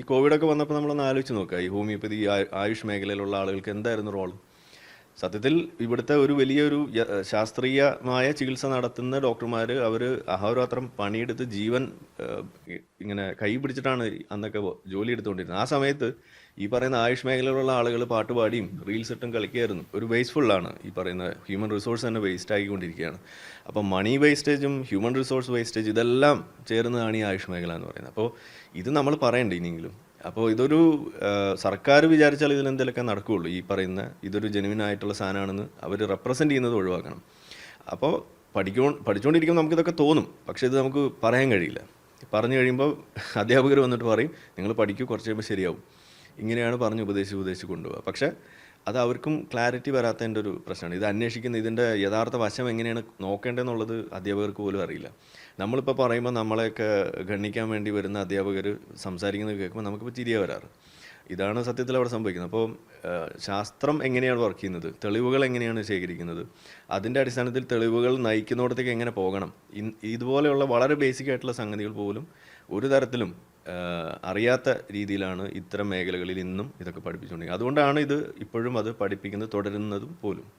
ഈ കോവിഡൊക്കെ വന്നപ്പോൾ നമ്മളൊന്ന് ആലോചിച്ച് നോക്കുക ഈ ഹോമിയോപ്പതി ആയുഷ് മേഖലയിലുള്ള ആളുകൾക്ക് എന്തായിരുന്നു റോൾ സത്യത്തിൽ ഇവിടുത്തെ ഒരു വലിയൊരു ശാസ്ത്രീയമായ ചികിത്സ നടത്തുന്ന ഡോക്ടർമാർ അവർ അഹോരാത്രം പണിയെടുത്ത് ജീവൻ ഇങ്ങനെ കൈ പിടിച്ചിട്ടാണ് അന്നൊക്കെ ജോലി എടുത്തുകൊണ്ടിരുന്നത്. ആ സമയത്ത് ഈ പറയുന്ന ആയുഷ് മേഖലയിലുള്ള ആളുകൾ പാട്ടുപാടിയും റീൽസ് ഇട്ടും കളിക്കുകയായിരുന്നു. ഒരു വേസ്റ്റ്ഫുള്ളാണ് ഈ പറയുന്ന ഹ്യൂമൻ റിസോഴ്സ് തന്നെ വേസ്റ്റ് ആയിക്കൊണ്ടിരിക്കുകയാണ് അപ്പോൾ മണി വേസ്റ്റേജും ഹ്യൂമൻ റിസോഴ്സ് വേസ്റ്റേജ് ഇതെല്ലാം ചേർന്നതാണ് ഈ ആയുഷ് മേഖല എന്ന് പറയുന്നത്. അപ്പോൾ ഇത് നമ്മൾ പറയണ്ടേ ഇനിയെങ്കിലും? അപ്പോൾ ഇതൊരു സർക്കാർ വിചാരിച്ചാൽ ഇതിൽ എന്തെങ്കിലുമൊക്കെ നടക്കുകയുള്ളൂ ഈ പറയുന്ന ഇതൊരു ജെനുവിൻ ആയിട്ടുള്ള സാധനമാണെന്ന് അവർ റെപ്രസെന്റ് ചെയ്യുന്നത് ഒഴിവാക്കണം. അപ്പോൾ പഠിക്കോ പഠിച്ചുകൊണ്ടിരിക്കുമ്പോൾ നമുക്കിതൊക്കെ തോന്നും. പക്ഷേ ഇത് നമുക്ക് പറയാൻ കഴിയില്ല. പറഞ്ഞു കഴിയുമ്പോൾ അധ്യാപകർ വന്നിട്ട് പറയും നിങ്ങൾ പഠിക്കൂ കുറച്ച് കഴിയുമ്പോൾ ശരിയാവും. ഇങ്ങനെയാണ് പറഞ്ഞ് ഉപദേശിച്ച് ഉപദേശിച്ച് കൊണ്ടുപോകുക പക്ഷേ അത് അവർക്കും ക്ലാരിറ്റി വരാത്തതിന്റെ ഒരു പ്രശ്നമാണ്. ഇത് അന്വേഷിക്കുന്ന ഇതിന്റെ യഥാർത്ഥ വശം എങ്ങനെയാണ് നോക്കേണ്ടതെന്നുള്ളത് അധ്യാപകർക്ക് പോലും അറിയില്ല. നമ്മളിപ്പോൾ പറയുമ്പോൾ നമ്മളെയൊക്കെ ഗണ്ണിക്കാൻ വേണ്ടി വരുന്ന അധ്യാപകർ സംസാരിക്കുന്നത് കേൾക്കുമ്പോൾ നമുക്കിപ്പോൾ ചിരിയ വരാറ്. ഇതാണ് സത്യത്തിൽ അവിടെ സംഭവിക്കുന്നത്. അപ്പോൾ ശാസ്ത്രം എങ്ങനെയാണ് വർക്ക് ചെയ്യുന്നത്? തെളിവുകൾ എങ്ങനെയാണ് ശേഖരിക്കുന്നത്? അതിന്റെ അടിസ്ഥാനത്തിൽ തെളിവുകൾ നയിക്കുന്നിടത്തേക്ക് എങ്ങനെ പോകണം? ഇതുപോലെയുള്ള വളരെ ബേസിക് ആയിട്ടുള്ള സംഗതികൾ പോലും ഒരു തരത്തിലും അറിയാത്ത രീതിയിലാണ് ഇത്തരം മേഖലകളിൽ ഇന്നും ഇതൊക്കെ പഠിപ്പിച്ചുകൊണ്ടിരിക്കുന്നത്. അതുകൊണ്ടാണ് ഇത് ഇപ്പോഴും അത് പഠിപ്പിക്കുന്നത് തുടരുന്നതും പോലും.